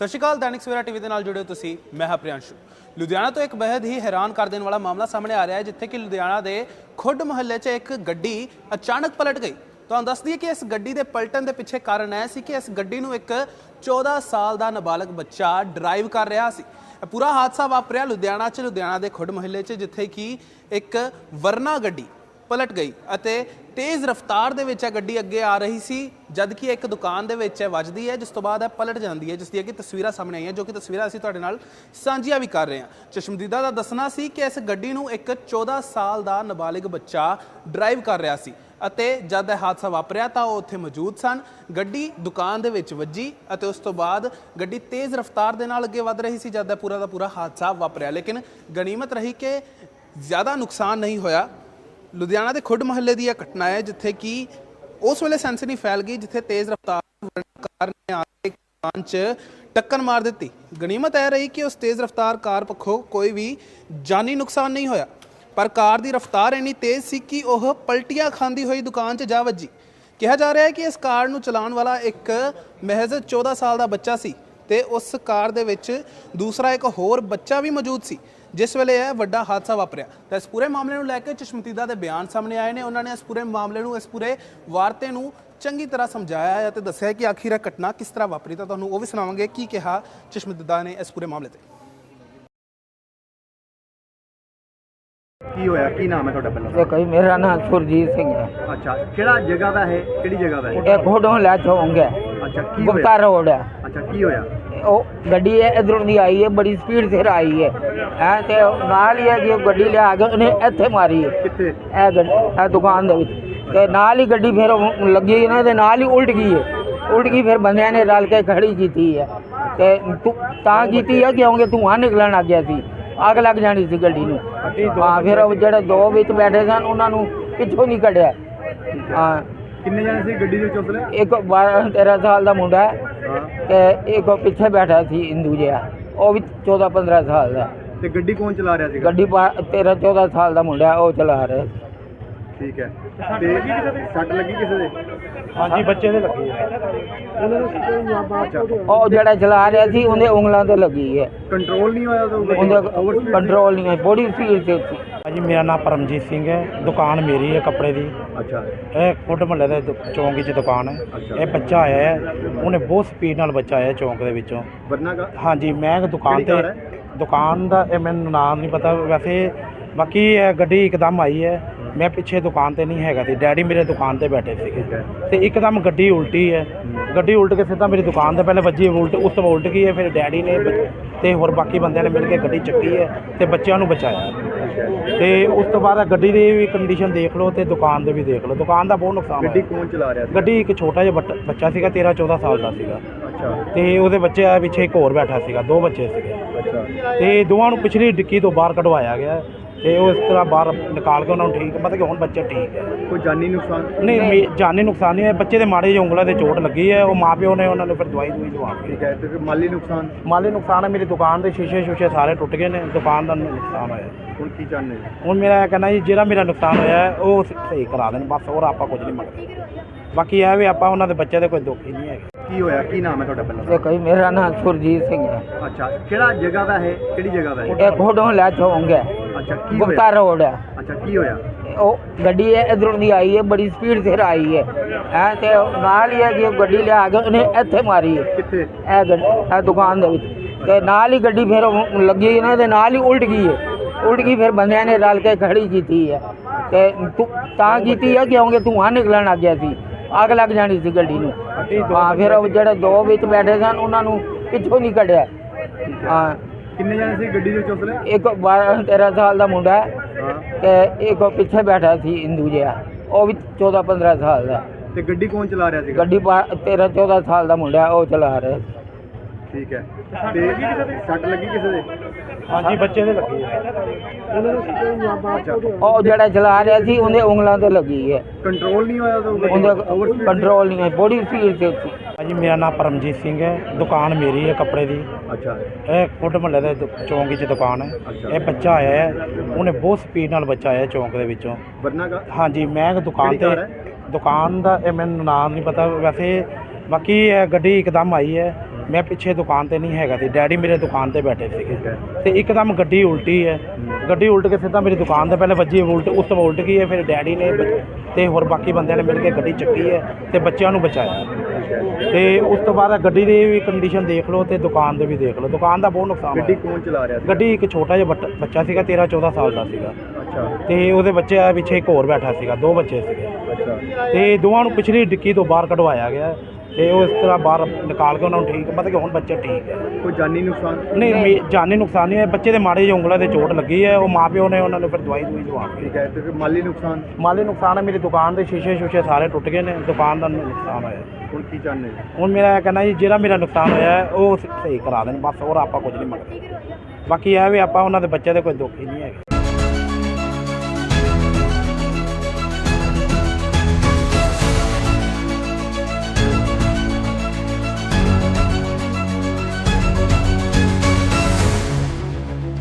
ਸਤਿ ਸ਼੍ਰੀ ਅਕਾਲ ਦੈਨਿਕ ਸਵੇਰਾ ਟੀਵੀ ਦੇ ਨਾਲ ਜੁੜੇ ਹੋ ਤੁਸੀਂ, ਮੈਂ ਹਾਂ ਪ੍ਰਿਆੰਸ਼ੂ। ਲੁਧਿਆਣਾ ਤੋਂ ਇੱਕ ਬੇहद ਹੀ ਹੈਰਾਨ ਕਰ ਦੇਣ ਵਾਲਾ ਮਾਮਲਾ ਸਾਹਮਣੇ ਆ ਰਿਹਾ ਹੈ, ਜਿੱਥੇ ਕਿ ਲੁਧਿਆਣਾ ਦੇ ਖੁੱਡ ਮੁਹੱਲੇ 'ਚ ਇੱਕ ਗੱਡੀ ਅਚਾਨਕ ਪਲਟ ਗਈ। ਤੁਹਾਨੂੰ ਦੱਸ ਦਈਏ ਕਿ ਇਸ ਗੱਡੀ ਦੇ ਪਲਟਣ ਦੇ ਪਿੱਛੇ ਕਾਰਨ ਇਹ ਸੀ ਕਿ ਇਸ ਗੱਡੀ ਨੂੰ ਇੱਕ 14 ਸਾਲ ਦਾ ਨਾਬਾਲਗ ਬੱਚਾ ਡਰਾਈਵ ਕਰ ਰਿਹਾ ਸੀ। ਪੂਰਾ ਹਾਦਸਾ ਵਾਪਰਿਆ ਲੁਧਿਆਣਾ 'ਚ, ਲੁਧਿਆਣਾ ਦੇ ਖੁੱਡ ਮੁਹੱਲੇ 'ਚ, ਜਿੱਥੇ ਕਿ ਇੱਕ ਵਰਨਾ ਗੱਡੀ ਪਲਟ ਗਈ ਅਤੇ ਤੇਜ਼ ਰਫ਼ਤਾਰ ਦੇ ਵਿੱਚ ਇਹ ਗੱਡੀ ਅੱਗੇ ਆ ਰਹੀ ਸੀ, ਜਦ ਕਿ ਇੱਕ ਦੁਕਾਨ ਦੇ ਵਿੱਚ ਇਹ ਵੱਜਦੀ ਹੈ, ਜਿਸ ਤੋਂ ਬਾਅਦ ਇਹ ਪਲਟ ਜਾਂਦੀ ਹੈ, ਜਿਸ ਦੀਆਂ ਕਿ ਤਸਵੀਰਾਂ ਸਾਹਮਣੇ ਆਈਆਂ, ਜੋ ਕਿ ਤਸਵੀਰਾਂ ਅਸੀਂ ਤੁਹਾਡੇ ਨਾਲ ਸਾਂਝੀਆਂ ਵੀ ਕਰ ਰਹੇ ਹਾਂ। ਚਸ਼ਮਦੀਦਾ ਦਾ ਦੱਸਣਾ ਸੀ ਕਿ ਇਸ ਗੱਡੀ ਨੂੰ ਇੱਕ 14 ਸਾਲ ਦਾ ਨਾਬਾਲਿਗ ਬੱਚਾ ਡਰਾਈਵ ਕਰ ਰਿਹਾ ਸੀ ਅਤੇ ਜਦ ਇਹ ਹਾਦਸਾ ਵਾਪਰਿਆ ਤਾਂ ਉਹ ਉੱਥੇ ਮੌਜੂਦ ਸਨ। ਗੱਡੀ ਦੁਕਾਨ ਦੇ ਵਿੱਚ ਵੱਜੀ ਅਤੇ ਉਸ ਤੋਂ ਬਾਅਦ ਗੱਡੀ ਤੇਜ਼ ਰਫ਼ਤਾਰ ਦੇ ਨਾਲ ਅੱਗੇ ਵੱਧ ਰਹੀ ਸੀ, ਜਦ ਇਹ ਪੂਰਾ ਦਾ ਪੂਰਾ ਹਾਦਸਾ ਵਾਪਰਿਆ। ਲੇਕਿਨ ਗਨੀਮਤ ਰਹੀ ਕਿ ਜ਼ਿਆਦਾ ਨੁਕਸਾਨ ਨਹੀਂ ਹੋਇਆ। ਲੁਧਿਆਣਾ ਦੇ ਖੁੱਡ ਮੁਹੱਲੇ ਦੀ ਇਹ ਘਟਨਾ ਹੈ, ਜਿੱਥੇ ਕਿ ਉਸ ਵੇਲੇ ਸੈਂਸਨੀ ਫੈਲ ਗਈ, ਜਿੱਥੇ ਤੇਜ਼ ਰਫ਼ਤਾਰ ਕਾਰ ਨੇ ਆ ਕੇ ਦੁਕਾਨ 'ਚ ਟੱਕਰ ਮਾਰ ਦਿੱਤੀ। ਗਨੀਮਤ ਇਹ ਰਹੀ ਕਿ ਉਸ ਤੇਜ਼ ਰਫ਼ਤਾਰ ਕਾਰ ਪੱਖੋਂ ਕੋਈ ਵੀ ਜਾਨੀ ਨੁਕਸਾਨ ਨਹੀਂ ਹੋਇਆ। ਪਰ ਕਾਰ ਦੀ ਰਫ਼ਤਾਰ ਇੰਨੀ ਤੇਜ਼ ਸੀ ਕਿ ਉਹ ਪਲਟੀਆਂ ਖਾਂਦੀ ਹੋਈ ਦੁਕਾਨ 'ਚ ਜਾ ਵੱਜੀ। ਕਿਹਾ ਜਾ ਰਿਹਾ ਹੈ ਕਿ ਇਸ ਕਾਰ ਨੂੰ ਚਲਾਉਣ ਵਾਲਾ ਇੱਕ ਮਹਿਜ਼ 14 ਸਾਲ ਦਾ ਬੱਚਾ ਸੀ ਤੇ ਉਸ ਕਾਰ ਦੇ ਵਿੱਚ ਦੂਸਰਾ ਇੱਕ ਹੋਰ ਬੱਚਾ ਵੀ ਮੌਜੂਦ ਸੀ। ਜਿਸ ਵੇਲੇ ਇਹ ਵੱਡਾ ਹਾਦਸਾ ਵਾਪਰਿਆ ਤਾਂ ਇਸ ਪੂਰੇ ਮਾਮਲੇ ਨੂੰ ਲੈ ਕੇ ਚਸ਼ਮਦੀਦਾ ਦੇ ਬਿਆਨ ਸਾਹਮਣੇ ਆਏ ਨੇ। ਉਹਨਾਂ ਨੇ ਇਸ ਪੂਰੇ ਮਾਮਲੇ ਨੂੰ ਇਸ ਪੂਰੇ ਵਾਰਤੇ ਨੂੰ ਚੰਗੀ ਤਰ੍ਹਾਂ ਸਮਝਾਇਆ ਹੈ ਅਤੇ ਦੱਸਿਆ ਕਿ ਆਖਿਰ ਇਹ ਘਟਨਾ ਕਿਸ ਤਰ੍ਹਾਂ ਵਾਪਰੀ ਤਾਂ ਤੁਹਾਨੂੰ ਉਹ ਵੀ ਸੁਣਾਵਾਂਗੇ ਕੀ ਕਿਹਾ ਚਸ਼ਮਦੀਦਾ ਨੇ ਇਸ ਪੂਰੇ ਮਾਮਲੇ ਤੇ। ਕੀ ਹੋਇਆ? ਕੀ ਨਾਮ ਹੈ ਤੁਹਾਡਾ ਪਹਿਲਾਂ? ਤੇ ਕਈ ਮੇਰਾ ਨਾਮ ਸੁਰਜੀਤ ਸਿੰਘ ਹੈ। ਅੱਛਾ ਕਿਹੜਾ ਜਗ੍ਹਾ ਦਾ ਹੈ ਕਿਹੜੀ ਜਗ੍ਹਾ ਦਾ ਹੈ ਇਹ ਘੋੜੋਂ ਲੈ ਚੋਂਗੇ ਅੱਛਾ ਕੀ ਗੁਪਤਾ ਹੋਇਆ ਰੋਡ ਹੈ। ਅੱਛਾ ਕੀ ਹੋਇਆ? ਉਹ ਗੱਡੀ ਹੈ ਇਧਰੋਂ ਦੀ ਆਈ ਹੈ ਬੜੀ ਸਪੀਡ ਤੇ ਆਈ ਹੈ। ਐ ਤੇ ਨਾਲ ਹੀ ਹੈ ਜੀ ਗੱਡੀ ਲਿਆ ਕੇ ਉਹਨੇ ਇੱਥੇ ਮਾਰੀ ਹੈ। ਕਿੱਥੇ? ਇਹ ਗੱਡੀ ਇਹ ਦੁਕਾਨ ਦੇ ਵਿੱਚ। ਤੇ ਨਾਲ ਹੀ ਗੱਡੀ ਫਿਰ ਲੱਗੀ ਨਾ ਤੇ ਨਾਲ ਹੀ ਉਲਟ ਗਈ ਹੈ। ਉਲਟ ਗਈ ਫਿਰ ਬੰਦਿਆਂ ਨੇ ਰਲ ਕੇ ਖੜੀ ਕੀਤੀ ਹੈ। ਤੇ ਤੂੰ ਤਾਂ ਕੀਤੀ ਹੈ ਕਿਉਂਕਿ ਧੂੰਆਂ ਨਿਕਲਣ ਲੱਗ ਗਿਆ ਸੀ। ਅੱਗ ਲੱਗ ਜਾਣੀ ਸੀ ਗੱਡੀ ਨੂੰ। ਹਾਂ ਫਿਰ ਉਹ ਜਿਹੜੇ ਦੋ ਵਿੱਚ ਬੈਠੇ ਸਨ ਉਹਨਾਂ ਨੂੰ ਪਿੱਛੋਂ ਨਹੀਂ ਕੱਢਿਆ। ਹਾਂ। ਕਿੰਨੇ ਜਣੇ ਸੀ ਗੱਡੀ ਦੇ ਉਸਲੇ ਇੱਕ 12 13 ਸਾਲ ਦਾ ਮੁੰਡਾ ਹੈ ਹਾਂ। ਤੇ ਇੱਕ ਉਹ ਪਿੱਛੇ ਬੈਠਾ ਸੀ ਹਿੰਦੂ ਜਿਹਾ। ਉਹ ਵੀ 14 15 ਸਾਲ ਦਾ। ਤੇ ਗੱਡੀ ਕੌਣ ਚਲਾ ਰਿਹਾ ਸੀਗਾ? ਗੱਡੀ 13 14 ਸਾਲ ਦਾ ਮੁੰਡਾ ਹੈ, ਉਹ ਚਲਾ ਰਿਹਾ ਸੀ। ਠੀਕ ਹੈ। ਤੇ ਸੱਟ ਲੱਗੀ ਕਿਸੇ ਦੇ? ਹਾਂਜੀ ਬੱਚੇ ਦੇ ਲੱਗੀ ਹੈ। ਅੱਛਾ। ਉਹ ਜਿਹੜਾ ਚਲਾ ਰਿਹਾ ਸੀ ਉਹਦੇ ਉਂਗਲਾਂ ਤੇ ਲੱਗੀ ਹੈ। ਕੰਟਰੋਲ ਨਹੀਂ ਹੋਇਆ ਉਹ ਉਹਦੇ ਕੰਟਰੋਲ ਨਹੀਂ ਹੈ ਬੜੀ ਸਪੀਡ ਤੇ ਸੀ। ਹਾਂਜੀ ਮੇਰਾ ਨਾਮ ਪਰਮਜੀਤ ਸਿੰਘ ਹੈ। ਦੁਕਾਨ ਮੇਰੀ ਹੈ ਕੱਪੜੇ ਦੀ। ਅੱਛਾ। ਇਹ ਖੁੱਡ ਮਹੱਲੇ ਦੇ ਦੁ- ਚੌਂਕ 'ਚ ਦੁਕਾਨ ਹੈ। ਇਹ ਬੱਚਾ ਆਇਆ ਹੈ। ਉਹਨੇ ਬਹੁਤ ਸਪੀਡ ਨਾਲ ਬੱਚਾ ਆਇਆ ਚੌਂਕ ਦੇ ਵਿੱਚੋਂ। ਵਰਨਾ ਕਾ? ਹਾਂਜੀ ਮੈਂ ਦੁਕਾਨ ਕਿਹੜੀ ਤੇ ਕਾਰ ਦੁਕਾਨ ਦਾ ਇਹ ਮੈਨੂੰ ਨਾਮ ਨਹੀਂ ਪਤਾ। ਵੈਸੇ ਬਾਕੀ ਇਹ ਗੱਡੀ ਇੱਕਦਮ ਆਈ ਹੈ। ਮੈਂ ਪਿੱਛੇ ਦੁਕਾਨ ਤੇ ਨਹੀਂ ਹੈਗਾ ਸੀ। ਡੈਡੀ ਮੇਰੇ ਦੁਕਾਨ ਤੇ ਬੈਠੇ ਸੀਗੇ। ਠੀਕ ਹੈ। ਤੇ ਇੱਕਦਮ ਗੱਡੀ ਉਲਟੀ ਹੈ। ਗੱਡੀ ਉਲਟ ਕੇ ਸਿੱਧਾ ਮੇਰੀ ਦੁਕਾਨ ਦੇ ਪਹਿਲੇ ਵੱਜੀ ਉਲਟ ਉਸ ਤੋਂ ਬਾਅਦ ਉਲਟ ਗਈ ਹੈ। ਫਿਰ ਡੈਡੀ ਨੇ ਬ- ਤੇ ਹੋਰ ਬਾਕੀ ਬੰਦਿਆਂ ਨੇ ਮਿਲ ਕੇ ਗੱਡੀ ਚੱਕੀ ਹੈ ਤੇ ਬੱਚਿਆਂ ਨੂੰ ਬਚਾਇਆ। ਤੇ ਉਸ ਤੋਂ ਬਾਅਦ ਗੱਡੀ ਦੀ ਵੀ ਕੰਡੀਸ਼ਨ ਦੇਖ ਲਓ ਤੇ ਦੁਕਾਨ ਦੇ ਵੀ ਦੇਖ ਲਓ। ਦੁਕਾਨ ਦਾ ਬਹੁਤ ਨੁਕਸਾਨ ਗੱਡੀ ਹੋਇਆ। ਕੌਣ ਚਲਾ ਰਿਹਾ ਸੀ? ਗੱਡੀ ਇੱਕ ਛੋਟਾ ਜਿਹਾ ਬੱਟ- ਬੱਚਾ ਸੀਗਾ 13 14 ਸਾਲ ਦਾ ਸੀਗਾ। ਅੱਛਾ। ਤੇ ਉਹਦੇ ਬੱਚੇ ਆ ਪਿੱਛੇ ਇੱਕ ਹੋਰ ਬੈਠਾ ਸੀਗਾ ਦੋ ਬੱਚੇ ਸੀਗੇ। ਅੱਛਾ। ਤੇ ਦੋਵਾਂ ਨੂੰ ਪਿਛਲੀ ਡਿੱਕੀ ਤੋਂ ਬਾਹਰ ਕਢਵਾਇਆ ਗਿਆ। ਤੇ ਉਹ ਇਸ ਤਰ੍ਹਾਂ ਬਾਹਰ ਨਿਕਾਲ ਕੇ ਉਹਨਾਂ ਨੂੰ ਠੀਕ ਮਤਲਬ ਕਿ ਹੁਣ ਬੱਚੇ ਠੀਕ ਹੈ। ਕੋਈ ਜਾਨੀ ਨੁਕਸਾਨ? ਨਹੀਂ ਮੇ- ਜਾਨੀ ਨੁਕਸਾਨ ਨਹੀਂ ਹੈ। ਬੱਚੇ ਦੇ ਮਾੜੇ ਜਿਹੇ ਉਂਗਲਾਂ ਤੇ ਚੋਟ ਲੱਗੀ ਹੈ। ਉਹ ਮਾਪਿਓ ਨੇ ਉਹਨਾਂ ਨੂੰ ਫਿਰ ਦਵਾਈ ਦਵਾਈ ਦਵਾ ਕੇ ਠੀਕ ਹੈ ਤੇ ਫਿਰ ਮਾਲੀ ਨੁਕਸਾਨ? ਮਾਲੀ ਨੁਕਸਾਨ ਹੈ ਮੇਰੀ ਦੁਕਾਨ ਦੇ ਸ਼ੀਸ਼ੇ ਸ਼ੂਸ਼ੇ ਸਾਰੇ ਟੁੱਟ ਗਏ ਨੇ। ਦੁਕਾਨ ਦਾ ਨੁਕਸਾਨ ਹੋਇਆ। ਹੁਣ ਕੀ ਚਾਹੁੰਦੇ ਹੋ? ਹੁਣ ਮੇਰਾ ਇਹ ਕਹਿਣਾ ਜੀ ਜਿਹੜਾ ਮੇਰਾ ਨੁਕਸਾਨ ਹੋਇਆ ਹੈ, ਉਹ ਸਹੀ ਕਰਾ ਦੇਣ। ਬਸ ਹੋਰ ਆਪਾਂ ਕੁਝ ਨਹੀਂ ਮੰਗਦੇ। ਬਾਕੀ ਇਹ ਵੀ ਆਪਾਂ ਉਹਨਾਂ ਦੇ ਬੱਚੇ ਦੇ ਕੋਈ ਦੁੱਖ ਹੀ ਨਹੀਂ ਹੈਗੇ। ਕੀ ਹੋਇਆ? ਕੀ ਨਾਮ ਹੈ ਤੁਹਾਡਾ ਪਹਿਲਾਂ? ਕਈ ਮੇਰਾ ਨਾਮ ਸੁਰਜੀਤ ਸਿੰਘ ਹੈ। ਅੱਛਾ ਕਿਹੜਾ ਜਗ੍ਹਾ ਦਾ ਹੈ ਕਿਹੜੀ ਜਗ੍ਹਾ ਦਾ ਹੈ ਇਹ ਘੋੜੋਂ ਲੈ ਚੋਂਗੇ ਅੱਛਾ ਕੀ ਗੁਪਤਾ ਰੋਡ ਹੈ ਅੱਛਾ ਕੀ ਹੋਇਆ? ਉਹ ਗੱਡੀ ਹੈ ਇਧਰੋਂ ਦੀ ਆਈ ਹੈ ਬੜੀ ਸਪੀਡ ਤੇ ਆਈ ਹੈ। ਐ ਤੇ ਨਾਲ ਹੀ ਹੈ ਜੀ ਉਹ ਗੱਡੀ ਲਿਆ ਕੇ ਉਹਨੇ ਇੱਥੇ ਮਾਰੀ ਹੈ। ਕਿੱਥੇ? ਇਹ ਗੱਡੀ ਇਹ ਦੁਕਾਨ ਦੇ ਵਿੱਚ। ਤੇ ਨਾਲ ਹੀ ਗੱਡੀ ਫਿਰ ਉਹ ਲੱਗੀ ਨਾ ਤੇ ਨਾਲ ਹੀ ਉਲਟ ਗਈ ਹੈ। ਉਲਟ ਗਈ ਫਿਰ ਬੰਦਿਆਂ ਨੇ ਰਲ ਕੇ ਖੜੀ ਕੀਤੀ ਹੈ। ਤੇ ਤੂੰ ਤਾਂ ਕੀਤੀ ਹੈ ਕਿਉਂਕਿ ਧੂੰਆਂ ਨਿਕਲਣ ਲੱਗ ਗਿਆ ਸੀ। ਅੱਗ ਲੱਗ ਜਾਣੀ ਸੀ ਗੱਡੀ ਨੂੰ। ਹਾਂ ਫਿਰ ਉਹ ਜਿਹੜੇ ਦੋ ਵਿੱਚ ਬੈਠੇ ਸਨ ਉਹਨਾਂ ਨੂੰ ਪਿੱਛੋਂ ਨਹੀਂ ਕੱਢਿਆ। ਹਾਂ। ਕਿੰਨੇ ਜਣੇ ਸੀ ਗੱਡੀ ਦੇ ਵਿੱਚ ਉਸਲੇ ਇੱਕ 12 13 ਸਾਲ ਦਾ ਮੁੰਡਾ ਹੈ ਹਾਂ। ਤੇ ਇੱਕ ਉਹ ਪਿੱਛੇ ਬੈਠਾ ਸੀ ਹਿੰਦੂ ਜਿਹਾ। ਉਹ ਵੀ 14 15 ਸਾਲ ਦਾ। ਤੇ ਗੱਡੀ ਕੌਣ ਚਲਾ ਰਿਹਾ ਸੀਗਾ? ਗੱਡੀ 13 14 ਸਾਲ ਦਾ ਮੁੰਡਾ ਹੈ, ਉਹ ਚਲਾ ਰਿਹਾ ਸੀ। ਠੀਕ ਹੈ। ਤੇ ਸੱਟ ਲੱਗੀ ਕਿਸੇ ਦੇ? ਹਾਂਜੀ ਬੱਚੇ ਦੇ ਲੱਗੀ ਅੱਛਾ। ਉਹ ਜਿਹੜਾ ਚਲਾ ਰਿਹਾ ਸੀ ਉਹਦੇ ਉਂਗਲਾਂ ਤੇ ਲੱਗੀ ਹੈ। ਕੰਟਰੋਲ ਨਹੀਂ ਹੋਇਆ ਤਾਂ ਉਹਦੇ ਕੰਟਰੋਲ ਨਹੀਂ ਹੈ ਬੜੀ ਸਪੀਡ ਤੇ ਸੀ। ਹਾਂਜੀ ਮੇਰਾ ਨਾਮ ਪਰਮਜੀਤ ਸਿੰਘ ਹੈ। ਦੁਕਾਨ ਮੇਰੀ ਹੈ ਕੱਪੜੇ ਦੀ। ਅੱਛਾ। ਇਹ ਖੁੱਡ ਮਹੱਲੇ ਦੇ ਦੁ- ਚੌਂਕ 'ਚ ਦੁਕਾਨ ਹੈ। ਅੱਛਾ। ਇਹ ਬੱਚਾ ਆਇਆ ਹੈ। ਉਹਨੇ ਬਹੁਤ ਸਪੀਡ ਨਾਲ ਬੱਚਾ ਆਇਆ ਚੌਂਕ ਦੇ ਵਿੱਚੋਂ। ਵਰਨਾ ਕਾ ਹਾਂਜੀ ਮੈਂ ਦੁਕਾਨ ਕਿਹੜੀ ਤੇ ਕਾਰ ਦੁਕਾਨ ਦਾ ਇਹ ਮੈਨੂੰ ਨਾਮ ਨਹੀਂ ਪਤਾ। ਵੈਸੇ ਬਾਕੀ ਇਹ ਗੱਡੀ ਇੱਕਦਮ ਆਈ ਹੈ। ਮੈਂ ਪਿੱਛੇ ਦੁਕਾਨ ਤੇ ਨਹੀਂ ਹੈਗਾ ਸੀ ਡੈਡੀ ਮੇਰੇ ਦੁਕਾਨ ਤੇ ਬੈਠੇ ਸੀਗੇ। ਤੇ ਇੱਕਦਮ ਗੱਡੀ ਉਲਟੀ ਹੈ। ਗੱਡੀ ਉਲਟ ਕੇ ਸਿੱਧਾ ਮੇਰੀ ਦੁਕਾਨ ਤੇ ਪਹਿਲੇ ਵੱਜੀ ਉਲਟ ਉਸ ਤੋਂ ਉਲਟ ਗਈ ਹੈ ਫਿਰ ਡੈਡੀ ਨੇ ਤੇ ਹੋਰ ਬਾਕੀ ਬੰਦਿਆਂ ਨੇ ਮਿਲ ਕੇ ਗੱਡੀ ਚੱਕੀ ਹੈ ਤੇ ਬੱਚਿਆਂ ਨੂੰ ਬਚਾਇਆ। ਤੇ ਉਸ ਤੋਂ ਬਾਅਦ ਗੱਡੀ ਦੀ ਵੀ ਕੰਡੀਸ਼ਨ ਦੇਖ ਲਓ ਤੇ ਦੁਕਾਨ ਦੇ ਵੀ ਦੇਖ ਲਓ। ਦੁਕਾਨ ਦਾ ਬਹੁਤ ਨੁਕਸਾਨ ਗੱਡੀ ਕੌਣ ਚਲਾ ਰਿਹਾ ਸੀ? ਗੱਡੀ ਇੱਕ ਛੋਟਾ ਜਿਹਾ ਬੱਚਾ ਸੀਗਾ 13 14 ਸਾਲ ਦਾ ਸੀਗਾ। ਅੱਛਾ। ਤੇ ਉਹਦੇ ਬੱਚੇ ਆ ਪਿੱਛੇ ਇੱਕ ਹੋਰ ਬੈਠਾ ਸੀਗਾ ਦੋ ਬੱਚੇ ਸੀਗੇ। ਅੱਛਾ। ਤੇ ਦੋਵਾਂ ਨੂੰ ਪਿਛਲੀ ਡਿੱਕੀ ਤੋਂ ਬਾਹਰ ਕਢਵਾਇਆ ਗਿਆ। ਤੇ ਉਹ ਇਸ ਤਰ੍ਹਾਂ ਬਾਹਰ ਨਿਕਾਲ ਕੇ ਉਹਨਾਂ ਨੂੰ ਠੀਕ ਮਤਲਬ ਕਿ ਹੁਣ ਬੱਚੇ ਠੀਕ ਹੈ। ਕੋਈ ਜਾਨੀ ਨੁਕਸਾਨ? ਨਹੀਂ ਮੇ- ਜਾਨੀ ਨੁਕਸਾਨ ਨਹੀਂ ਹੈ। ਬੱਚੇ ਦੇ ਮਾੜੇ ਜਿਹੇ ਉਂਗਲਾਂ ਤੇ ਚੋਟ ਲੱਗੀ ਹੈ। ਉਹ ਮਾਪਿਓ ਨੇ ਉਹਨਾਂ ਨੂੰ ਫਿਰ ਦਵਾਈ ਦਵਾਈ ਦਵਾ ਕੇ ਠੀਕ ਹੈ ਤੇ ਫਿਰ ਮਾਲੀ ਨੁਕਸਾਨ? ਮਾਲੀ ਨੁਕਸਾਨ ਹੈ। ਮੇਰੀ ਦੁਕਾਨ ਦੇ ਸ਼ੀਸ਼ੇ ਸ਼ੂਸ਼ੇ ਸਾਰੇ ਟੁੱਟ ਗਏ ਨੇ। ਦੁਕਾਨ ਦਾ ਨੁਕਸਾਨ ਹੋਇਆ। ਹੁਣ ਕੀ ਚਾਹੁੰਦੇ ਜੀ? ਹੁਣ ਮੇਰਾ ਇਹ ਕਹਿਣਾ ਜੀ ਜਿਹੜਾ ਮੇਰਾ ਨੁਕਸਾਨ ਹੋਇਆ ਹੈ, ਉਹ ਸਹੀ ਕਰਾ ਦੇਣ। ਬਸ ਹੋਰ ਆਪਾਂ ਕੁਝ ਨਹੀਂ ਮੰਗਦੇ। ਬਾਕੀ ਇਹ ਵੀ ਆਪਾਂ ਉਹਨਾਂ ਦੇ ਬੱਚੇ ਦੇ ਕੋਈ ਦੁੱਖ ਹੀ ਨਹੀਂ ਹੈਗੇ।